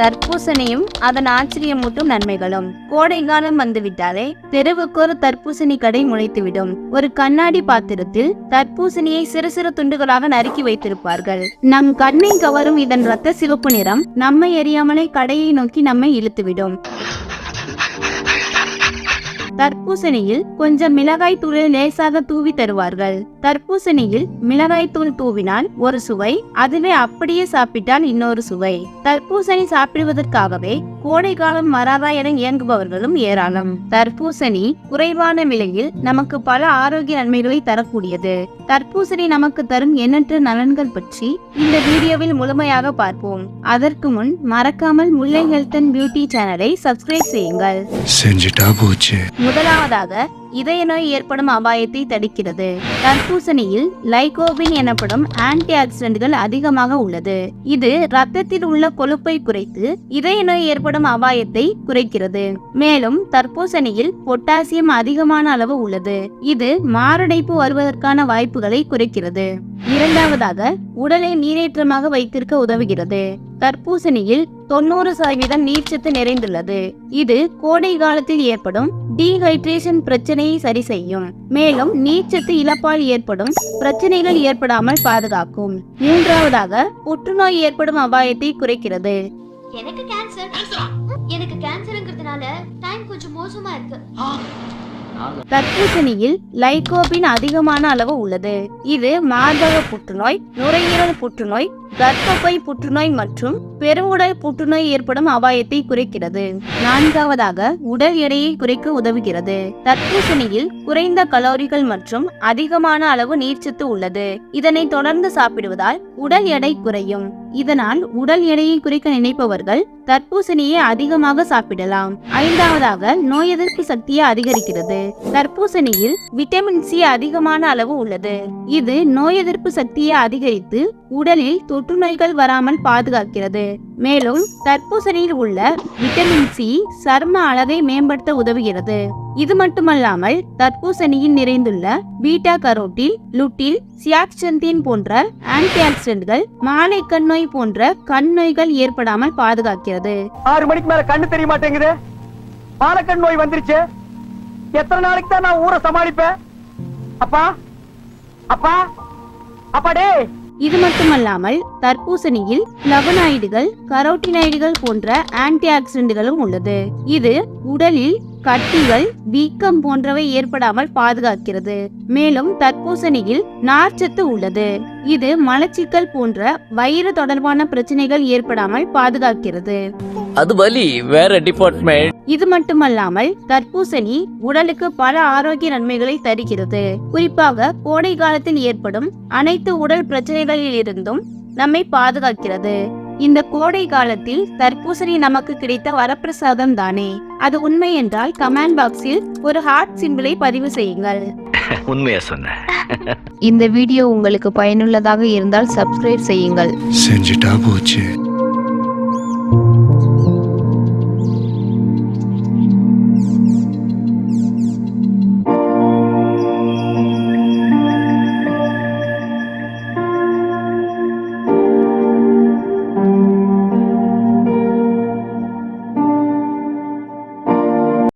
தர்பூசணியும் அதன் ஆச்சரியமூட்டும் நன்மைகளும். கோடை காலம் வந்துவிட்டாலே தெருவுக்கு ஒரு தர்பூசணி கடை முளைத்துவிடும். ஒரு கண்ணாடி பாத்திரத்தில் தர்பூசணியை சிறு சிறு துண்டுகளாக நறுக்கி வைத்திருப்பார்கள். நம் கண்ணை கவரும் இதன் ரத்த சிவப்பு நிறம் நம்மை எறியாமலே கடையை நோக்கி நம்மை இழுத்துவிடும். தர்பூசணியில் கொஞ்சம் மிளகாய் தூளை லேசாக தூவி தருவார்கள். தர்பூசணியில் மிளகாய் தூள் தூவினால் ஒரு சுவை அதுவே அப்படியே சாப்பிட்டால் இன்னொரு சுவை. தர்பூசணி சாப்பிடுவதற்காகவே கோடை காலம் வராதா என இயங்குபவர்களும் ஏராளம். தர்பூசணி குறைவான விலையில் நமக்கு பல ஆரோக்கிய நன்மைகளை தரக்கூடியது. தர்பூசணி நமக்கு தரும் எண்ணற்ற நலன்கள் பற்றி இந்த வீடியோவில் முழுமையாக பார்ப்போம். அதற்கு முன் மறக்காமல் முல்லை ஹெல்த் அண்ட் பியூட்டி சேனலை சப்ஸ்கிரைப் செய்யுங்கள். செஞ்சுட்டா போச்சு. முதலாவதாக இதய நோய் ஏற்படும் அபாயத்தை தடுக்கிறது. தர்பூசணியில் லைகோபின் எனப்படும் ஆன்டி ஆக்சிடென்ட்கள் அதிகமாக உள்ளது. இது ரத்தத்தில் உள்ள கொழுப்பை குறைத்து இதய நோய் ஏற்படும் அபாயத்தை குறைக்கிறது. மேலும் தர்பூசணியில் பொட்டாசியம் அதிகமான அளவு உள்ளது. இது மாரடைப்பு வருவதற்கான வாய்ப்புகளை குறைக்கிறது. இரண்டாவதாக உடலை நீரேற்றமாக வைத்திருக்க உதவுகிறது. தர்பூசணியில் தொண்ணூறு சதவீதம் நீர்ச்சத்து நிறைந்துள்ளது. இது கோடை காலத்தில் ஏற்படும் டீஹைட்ரேஷன் பிரச்சனையை சரி செய்யும். மேலும் நீர்ச்சத்து இழப்பால் ஏற்படும் பிரச்சனைகள் ஏற்படாமல் பாதுகாக்கும். மூன்றாவதாக புற்றுநோய் ஏற்படும் அபாயத்தை குறைக்கிறது. எனக்கு கேன்சர் எனக்கு கேன்சர்ங்கிறதுனால டைம் கொஞ்சம் மோசமா இருக்கு. தர்பூசணியில் லைகோபின் அதிகமான அளவு உள்ளது. இது மார்பக புற்றுநோய் நுரையீரல் புற்றுநோய் கர்ப்பப்பை புற்றுநோய் மற்றும் பெருவுடல் புற்றுநோய் ஏற்படும் அபாயத்தை குறைக்கிறது. நான்காவதாக உடல் எடையை குறைக்க உதவுகிறது. தர்பூசணியில் குறைந்த கலோரிகள் மற்றும் அதிகமான அளவு நீர்ச்சத்து உள்ளது. இதனை தொடர்ந்து சாப்பிடுவதால் உடல் எடை குறையும். இதனால் உடல் எடையை குறைக்க நினைப்பவர்கள் தர்பூசணியை அதிகமாக சாப்பிடலாம். ஐந்தாவதாக நோய் எதிர்ப்பு சக்தியை அதிகரிக்கிறது. தர்பூசணியில் விட்டமின் சி அதிகமான அளவு உள்ளது. இது நோய் எதிர்ப்பு சக்தியை அதிகரித்து உடலில் தொற்று நோய்கள் வராமல் பாதுகாக்கிறது. மேலும் தர்பூசணியில் உள்ள விட்டமின் சி சர்ம அழகை மேம்படுத்த உதவுகிறது. இது மட்டுமல்லாமல் தர்பூசணியில் நிறைந்துள்ள பீட்டா கரோட்டில் லுட்டில் சியாக்சந்தின் போன்ற ஆன்டிஆக்சிடென்ட்கள் மாலை கண் நோய் போன்ற கண் நோய்கள் ஏற்படாமல் பாதுகாக்கிறது. ஆறு மணிக்கு மேல கண்ணு தெரிய மாட்டேங்குது. பாலக்கண் நோய் வந்துருச்சு. எத்தனை நாளைக்கு தான் நான் ஊரை சமாளிப்பேன்? அப்பா அப்பா அப்பா டே இது மட்டுமல்லாமல் தர்பூசணியில் பிளவனாய்டுகள் கரோட்டினாய்டுகள் போன்ற ஆன்டி ஆக்சிடென்ட்களும் உள்ளது. இது உடலில் கட்டிகள் வீக்கம் போன்றவை ஏற்படாமல் பாதுகாக்கிறது. மேலும் தர்பூசணியில் நார்ச்சத்து உள்ளது. இது மலச்சிக்கல் போன்ற வயிறு தொடர்பான பிரச்சனைகள் ஏற்படாமல் பாதுகாக்கிறது. அது வலி வேற டிபார்ட்மெண்ட் இது மட்டுமல்லாமல் தர்பூசணி உடலுக்கு பல ஆரோக்கிய நன்மைகளை தருகிறது. குறிப்பாக கோடை காலத்தில் ஏற்படும் அனைத்து உடல் பிரச்சனைகளில் இருந்தும் நம்மை பாதுகாக்கிறது. இந்த கோடை காலத்தில் தர்பூசணி நமக்கு கிடைத்த வரப்பிரசாதம் தானே? அது உண்மை என்றால் கமெண்ட் பாக்ஸில் ஒரு ஹார்ட் சிம்பிளை பதிவு செய்யுங்கள். உண்மையா சொன்ன. இந்த வீடியோ உங்களுக்கு பயனுள்ளதாக இருந்தால் சப்ஸ்கிரைப் செய்யுங்கள். செஞ்சுட்டா போச்சு. Thank you.